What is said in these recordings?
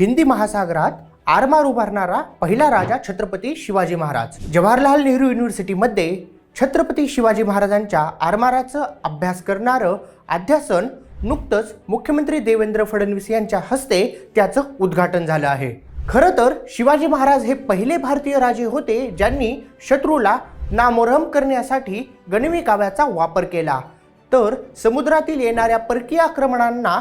हिंदी महासागरात आरमार उभारणारा पहिला राजा छत्रपती शिवाजी महाराज. जवाहरलाल नेहरू युनिव्हर्सिटीमध्ये छत्रपती शिवाजी महाराजांच्या आरमाराचं अभ्यास करणारं अध्यासन नुकतंच मुख्यमंत्री देवेंद्र फडणवीस यांच्या हस्ते त्याचं उद्घाटन झालं आहे. खरं तर शिवाजी महाराज हे पहिले भारतीय राजे होते ज्यांनी शत्रूला नामोरम करण्यासाठी गणवी काव्याचा वापर केला. तर समुद्रातील येणाऱ्या परकीय आक्रमणांना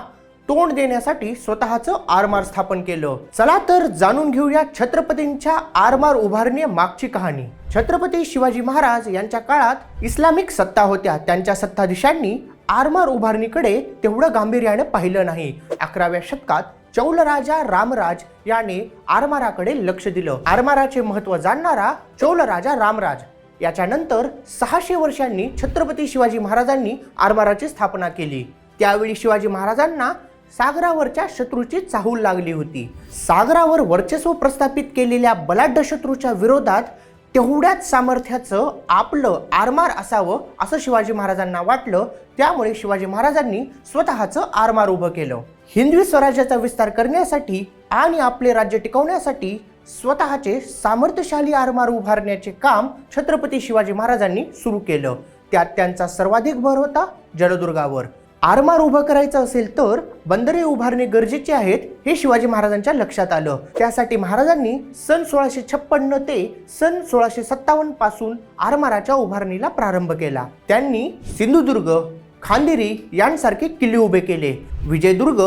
तोंड देण्यासाठी स्वतःचं आरमार स्थापन केलं. चला तर जाणून घेऊया छत्रपतींच्या आरमार उभारणी मागची कहाणी. छत्रपती शिवाजी महाराज यांच्या काळात इस्लामिक सत्ता होत्या. त्यांच्या सत्ताधीशांनी आरमार उभारणीकडे तेवढं गांभीर्याने पाहिलं नाही. अकराव्या शतकात चौल राजा रामराज याने आरमाराकडे लक्ष दिलं. आरमाराचे महत्त्व जाणणारा चौल राजा रामराज. याच्यानंतर सहाशे वर्षांनी छत्रपती शिवाजी महाराजांनी आरमाराची स्थापना केली. त्यावेळी शिवाजी महाराजांना सागरावरच्या शत्रूची चाहूल लागली होती. सागरावर वर्चस्व प्रस्थापित केलेल्या बलाढ्य शत्रूच्या विरोधात तेवढ्याच सामर्थ्याचं आपलं आरमार असावं असं शिवाजी महाराजांना वाटलं. त्यामुळे शिवाजी महाराजांनी स्वतःचं आरमार उभं केलं. हिंदवी स्वराज्याचा विस्तार करण्यासाठी आणि आपले राज्य टिकवण्यासाठी स्वतःचे सामर्थ्यशाली आरमार उभारण्याचे काम छत्रपती शिवाजी महाराजांनी सुरू केलं. त्यात त्यांचा सर्वाधिक भर होता जलदुर्गावर. आरमार उभं करायचं असेल तर बंदरे उभारणे गरजेचे आहेत हे शिवाजी महाराजांच्या लक्षात आलं. त्यासाठी महाराजांनी सन सोळाशे छप्पन्न ते सन सोळाशे सत्तावन्नपासून आरमाराच्या उभारणीला प्रारंभ केला. त्यांनी सिंधुदुर्ग खांदेरी यांसारखे किल्ले उभे केले. विजयदुर्ग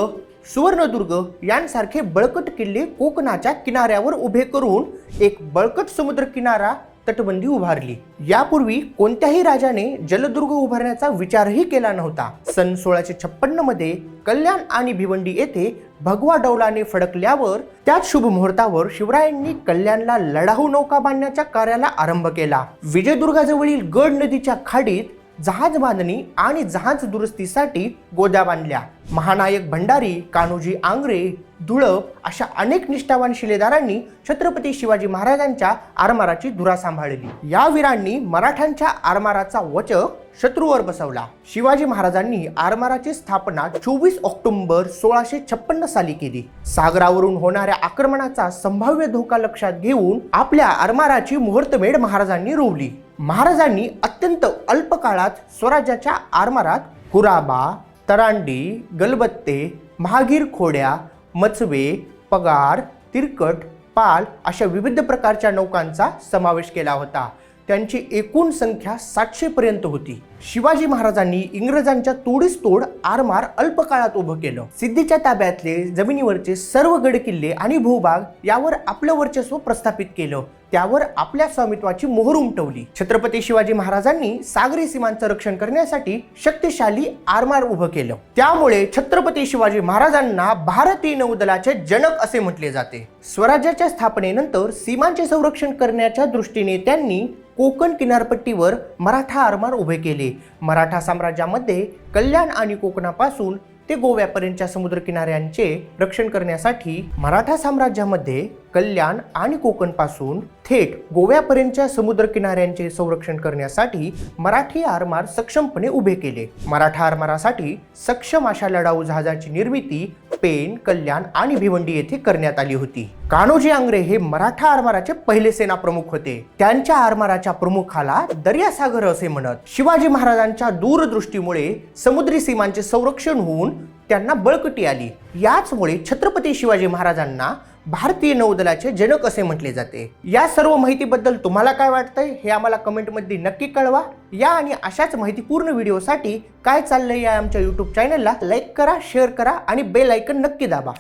सुवर्णदुर्ग यांसारखे बळकट किल्ले कोकणाच्या किनाऱ्यावर उभे करून एक बळकट समुद्र किनारा तटबंदी उभारली. यापूर्वी कोणत्याही राजाने जलदुर्ग उभारण्याचा विचारही केला नव्हता. सन सोळाशे छप्पन्नमध्ये कल्याण आणि भिवंडी येथे भगवा डौलाने फडकल्यावर त्याच शुभ मुहूर्तावर शिवरायांनी कल्याणला लढाऊ नौका बांधण्याच्या कार्याला आरंभ केला. विजयदुर्गाजवळील गड नदीच्या खाडीत जहाज बांधणी आणि जहाज दुरुस्तीसाठी गोद्या बांधल्या. महानायक भंडारी कान्होजी आंग्रे धुळप अशा अनेक निष्ठावान शिलेदारांनी छत्रपती शिवाजी महाराजांच्या आरमाराची धुरा सांभाळली. या वीरांनी मराठ्यांच्या आरमाराचा वचक शत्रूवर बसवला. शिवाजी महाराजांनी आरमाराची स्थापना चोवीस ऑक्टोबर सोळाशे छप्पन्न साली केली. सागरावरून होणाऱ्या आक्रमणाचा संभाव्य धोका लक्षात घेऊन आपल्या आरमाराची मुहूर्तमेढ महाराजांनी रोवली. महाराजांनी अत्यंत अल्प काळात स्वराज्याच्या आरमारात कुराबा तरांडी गलबत्ते महागीर खोड्या मचवे पगार तिरकट पाल अशा विविध प्रकारच्या नौकांचा समावेश केला होता. त्यांची एकूण संख्या सातशेपर्यंत होती. शिवाजी महाराजांनी इंग्रजांच्या तोडीस तोड आरमार अल्पकाळात उभं केलं. सिद्धीच्या ताब्यातले जमिनीवरचे सर्व गड किल्ले आणि भूभाग यावर आपलं वर्चस्व प्रस्थापित केलं. त्यावर आपल्या स्वामित्वाची मोहर उमटवली. छत्रपती शिवाजी महाराजांनी सागरी सीमांचं रक्षण करण्यासाठी शक्तिशाली आरमार उभं केलं. त्यामुळे छत्रपती शिवाजी महाराजांना भारतीय नौदलाचे जनक असे म्हटले जाते. स्वराज्याच्या स्थापनेनंतर सीमांचे संरक्षण करण्याच्या दृष्टीने त्यांनी कोकण किनारपट्टीवर मराठा आरमार उभे केले. मराठा साम्राज्यामध्ये कल्याण आणि कोकणापासून ते गोव्यापर्यंतच्या समुद्रकिनाऱ्यांचे रक्षण करण्यासाठी मराठा साम्राज्यामध्ये कल्याण आणि कोकणपासून थेट गोव्यापर्यंतच्या समुद्र किनाऱ्यांचे संरक्षण करण्यासाठी मराठी आरमार सक्षमपणे उभे केले. मराठा आरमारासाठी सक्षम अशा लढाऊ जहाजाची निर्मिती पेन कल्याण आणि भिवंडी येथे करण्यात आली होती. कान्होजी आंग्रे हे मराठा आरमाराचे पहिले सेना प्रमुख होते. त्यांच्या आरमाराच्या प्रमुखाला दर्यासागर असे म्हणत शिवाजी महाराजांच्या दूरदृष्टीमुळे समुद्री सीमांचे संरक्षण होऊन त्यांना बळकटी आली. याचमुळे छत्रपती शिवाजी महाराजांना भारतीय नौदलाचे जनक असे म्हटले जाते. या सर्व माहितीबद्दल तुम्हाला काय वाटतंय? हे आम्हाला कमेंटमध्ये नक्की कळवा. या आणि अशाच माहितीपूर्ण व्हिडिओसाठी काय चाललंय या आमच्या यूट्यूब चॅनलला लाईक करा शेअर करा आणि बेल ऐकन नक्की दाबा.